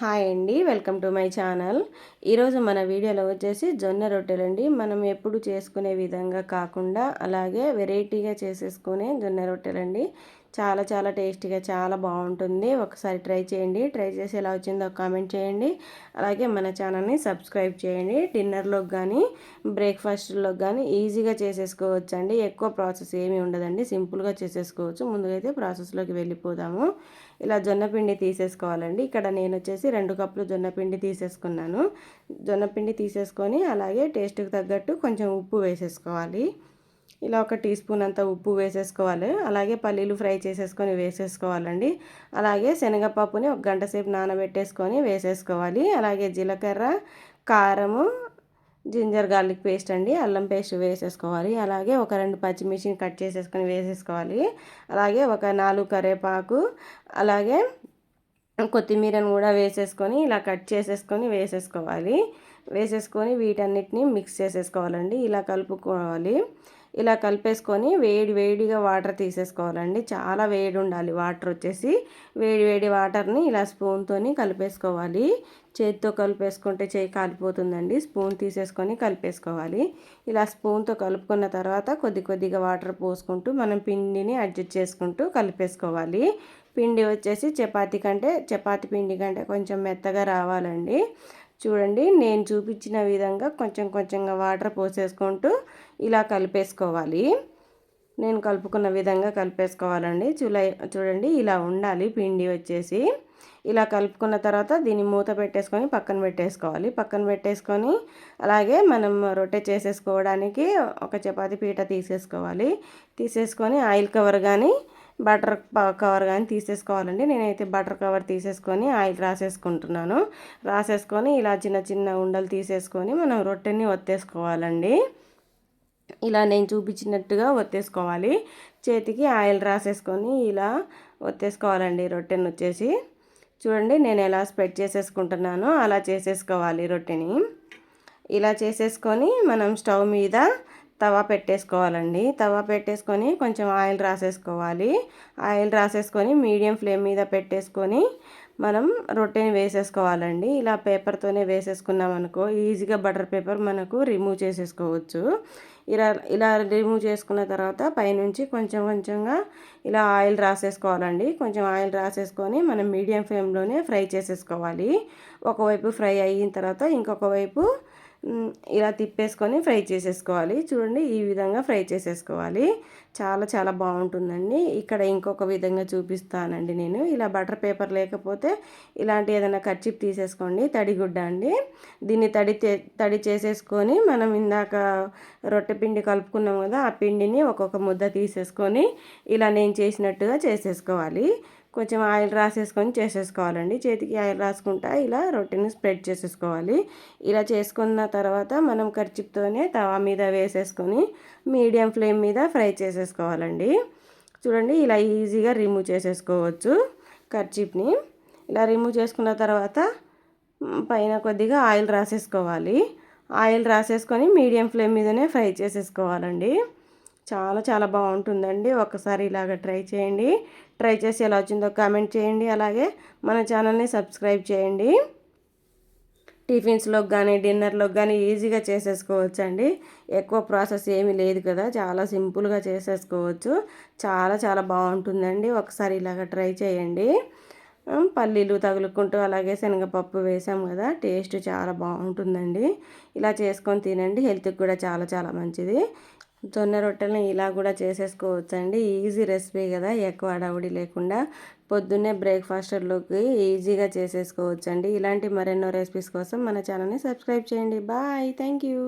Hi అండి welcome to my channel. ఈరోజు మన వీడియోలో వచ్చేసి జొన్న రొట్టెలండి. మనం ఎప్పుడు చేసుకునే విధంగా కాకుండా అలాగే వెరైటీగా చేసేసుకునే జొన్న రొట్టెలండి. చాలా చాలా టేస్టీగా చాలా బాగుంటుంది. ఒకసారి ట్రై చేయండి. ట్రై చేసి ఎలా వచ్చిందో కామెంట్ చేయండి. అలాగే మన ఛానల్ని సబ్స్క్రైబ్ చేయండి. డిన్నర్లోకి కానీ బ్రేక్ఫాస్ట్లోకి కానీ ఈజీగా చేసేసుకోవచ్చు అండి ఎక్కువ ప్రాసెస్ ఏమీ ఉండదండి. సింపుల్గా చేసేసుకోవచ్చు. ముందుగా అయితే ప్రాసెస్లోకి వెళ్ళిపోదాము. ఇలా జొన్నపిండి తీసేసుకోవాలండి. ఇక్కడ నేను వచ్చేసి రెండు కప్పులు జొన్నపిండి తీసేసుకున్నాను. జొన్నపిండి తీసేసుకొని అలాగే టేస్ట్కి తగ్గట్టు కొంచెం ఉప్పు వేసేసుకోవాలి. ఇలా ఒక టీ స్పూన్ అంత ఉప్పు వేసేసుకోవాలి. అలాగే పల్లీలు ఫ్రై చేసేసుకొని వేసేసుకోవాలండి. అలాగే శనగపప్పుని ఒక గంట సేపు నానబెట్టేసుకొని వేసేసుకోవాలి. అలాగే జీలకర్ర కారము జింజర్ గార్లిక్ పేస్ట్ అండి అల్లం పేస్ట్ వేసేసుకోవాలి. అలాగే ఒక రెండు పచ్చిమిర్చిని కట్ చేసేసుకొని వేసేసుకోవాలి. అలాగే ఒక నాలుగు కరేపాకు అలాగే కొత్తిమీరను కూడా వేసేసుకొని ఇలా కట్ చేసేసుకొని వేసేసుకోవాలి. వేసేసుకొని వీటన్నిటిని మిక్స్ చేసేసుకోవాలండి. ఇలా కలుపుకోవాలి. ఇలా కలిపేసుకొని వేడి వేడిగా వాటర్ తీసేసుకోవాలండి. చాలా వేడి ఉండాలి వాటర్ వచ్చేసి వేడి వేడి వాటర్ని ఇలా స్పూన్తోని కలిపేసుకోవాలి. చేతితో కలిపేసుకుంటే చేయి కాలిపోతుందండి. స్పూన్ తీసేసుకొని కలిపేసుకోవాలి. ఇలా స్పూన్తో కలుపుకున్న తర్వాత కొద్ది కొద్దిగా వాటర్ పోసుకుంటూ మనం పిండిని అడ్జస్ట్ చేసుకుంటూ కలిపేసుకోవాలి. పిండి వచ్చేసి చపాతీ కంటే చపాతీ పిండి కంటే కొంచెం మెత్తగా రావాలండి. చూడండి నేను చూపించిన విధంగా కొంచెం కొంచెంగా వాటర్ పోసేసుకుంటూ ఇలా కలిపేసుకోవాలి. నేను కలుపుకున్న విధంగా కలిపేసుకోవాలండి. చూల చూడండి ఇలా ఉండాలి. పిండి వచ్చేసి ఇలా కలుపుకున్న తర్వాత దీన్ని మూత పెట్టేసుకొని పక్కన పెట్టేసుకోవాలి. పక్కన పెట్టేసుకొని అలాగే మనం రొట్టె చేసేసుకోవడానికి ఒక చపాతి పీట తీసేసుకోవాలి. తీసేసుకొని ఆయిల్ కవర్ కానీ బటర్ కవర్ కానీ తీసేసుకోవాలండి. నేనైతే బటర్ కవర్ తీసేసుకొని ఆయిల్ రాసేసుకుంటున్నాను. రాసేసుకొని ఇలా చిన్న చిన్న ఉండలు తీసేసుకొని మనం రొట్టెని ఒత్తేసుకోవాలండి. ఇలా నేను చూపించినట్టుగా ఒత్తేసుకోవాలి. చేతికి ఆయిల్ రాసేసుకొని ఇలా ఒత్తేసుకోవాలండి రొట్టెని వచ్చేసి. చూడండి నేను ఎలా స్ప్రెడ్ చేసేసుకుంటున్నానో అలా చేసేసుకోవాలి రొట్టెని. ఇలా చేసేసుకొని మనం స్టవ్ మీద తవా పెట్టేసుకోవాలండి. తవా పెట్టేసుకొని కొంచెం ఆయిల్ రాసేసుకోవాలి. ఆయిల్ రాసేసుకొని మీడియం ఫ్లేమ్ మీద పెట్టేసుకొని మనం రొట్టెని వేసేసుకోవాలండి. ఇలా పేపర్తోనే వేసేసుకున్నాం అనుకో ఈజీగా బటర్ పేపర్ మనకు రిమూవ్ చేసేసుకోవచ్చు. ఇలా ఇలా రిమూవ్ చేసుకున్న తర్వాత పైనుంచి కొంచెం కొంచెంగా ఇలా ఆయిల్ రాసేసుకోవాలండి. కొంచెం ఆయిల్ రాసేసుకొని మనం మీడియం ఫ్లేమ్లోనే ఫ్రై చేసేసుకోవాలి. ఒకవైపు ఫ్రై అయిన తర్వాత ఇంకొక వైపు ఇలా తిప్పేసుకొని ఫ్రై చేసేసుకోవాలి. చూడండి ఈ విధంగా ఫ్రై చేసేసుకోవాలి. చాలా చాలా బాగుంటుందండి. ఇక్కడ ఇంకొక విధంగా చూపిస్తానండి నేను. ఇలా బటర్ పేపర్ లేకపోతే ఇలాంటి ఏదైనా కర్చిప్ తీసేసుకోండి. తడిగుడ్డ అండి. దీన్ని తడి తడి చేసేసుకొని మనం ఇందాక రొట్టె పిండి కలుపుకున్నాం కదా ఆ పిండిని ఒక్కొక్క ముద్ద తీసేసుకొని ఇలా నేను చేసినట్టుగా చేసేసుకోవాలి. కొంచెం ఆయిల్ రాసేసుకొని చేసేసుకోవాలండి. చేతికి ఆయిల్ రాసుకుంటా ఇలా రొట్టెని స్ప్రెడ్ చేసేసుకోవాలి. ఇలా చేసుకున్న తర్వాత మనం కర్చిప్తోనే తవా మీద వేసేసుకొని మీడియం ఫ్లేమ్ మీద ఫ్రై చేసేసుకోవాలండి. చూడండి ఇలా ఈజీగా రిమూవ్ చేసేసుకోవచ్చు కర్చిప్ని. ఇలా రిమూవ్ చేసుకున్న తర్వాత పైన కొద్దిగా ఆయిల్ రాసేసుకోవాలి. ఆయిల్ రాసేసుకొని మీడియం ఫ్లేమ్ మీదనే ఫ్రై చేసేసుకోవాలండి. చాలా చాలా బాగుంటుందండి. ఒకసారి ఇలాగ ట్రై చేయండి. ట్రై చేసి ఎలా వచ్చిందో కామెంట్ చేయండి. అలాగే మన ఛానల్ని సబ్స్క్రైబ్ చేయండి. టిఫిన్స్లోకి కానీ డిన్నర్లోకి కానీ ఈజీగా చేసేసుకోవచ్చు అండి ఎక్కువ ప్రాసెస్ ఏమీ లేదు కదా. చాలా సింపుల్గా చేసేసుకోవచ్చు. చాలా చాలా బాగుంటుందండి. ఒకసారి ఇలాగ ట్రై చేయండి. పల్లీలు తగులుకుంటూ అలాగే శనగపప్పు వేసాం కదా. టేస్ట్ చాలా బాగుంటుందండి. ఇలా చేసుకొని తినండి. హెల్త్కి కూడా చాలా చాలా మంచిది. జొన్న రొట్టెలను ఇలా కూడా చేసేసుకోవచ్చండి. ఈజీ రెసిపీ కదా ఎక్కువ అడవుడి లేకుండా పొద్దున్నే బ్రేక్ఫాస్ట్లోకి ఈజీగా చేసేసుకోవచ్చండి. ఇలాంటి మరెన్నో రెసిపీస్ కోసం మన ఛానల్ని సబ్స్క్రైబ్ చేయండి. Bye thank you.